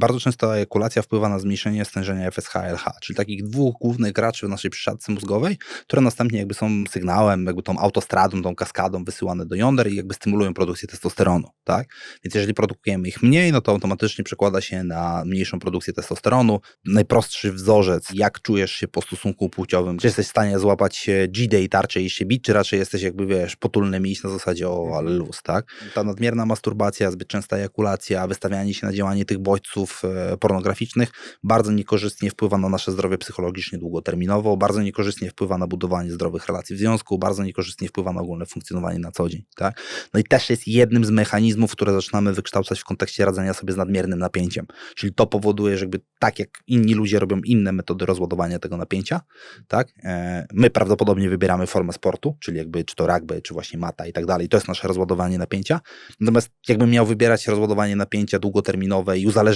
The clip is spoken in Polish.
Bardzo często ejakulacja wpływa na zmniejszenie stężenia FSH-LH, czyli takich dwóch głównych graczy w naszej przysiadce mózgowej, które następnie jakby są sygnałem, jakby tą autostradą, tą kaskadą wysyłane do jąder i jakby stymulują produkcję testosteronu, tak? Więc jeżeli produkujemy ich mniej, no to automatycznie przekłada się na mniejszą produkcję testosteronu. Najprostszy wzorzec, jak czujesz się po stosunku płciowym, czy jesteś w stanie złapać G-day i tarczę i się bić, czy raczej jesteś jakby, wiesz, potulny miś na zasadzie o, ale luz, tak? Ta nadmierna masturbacja, zbyt częsta ejakulacja, wystawianie się na działanie tych bodźców e, pornograficznych bardzo niekorzystnie wpływa na nasze zdrowie psychologicznie długoterminowo, bardzo niekorzystnie wpływa na budowanie zdrowych relacji w związku, bardzo niekorzystnie wpływa na ogólne funkcjonowanie na co dzień, tak? No i też jest jednym z mechanizmów, które zaczynamy wykształcać w kontekście radzenia sobie z nadmiernym napięciem. Czyli to powoduje, że jakby tak jak inni ludzie robią inne metody rozładowania tego napięcia, tak? E, My prawdopodobnie wybieramy formę sportu, czyli jakby czy to rugby, czy właśnie mata i tak dalej. To jest nasze rozładowanie napięcia. Natomiast jakbym miał wybierać rozładowanie napięcia długoterminowe i uzależnienie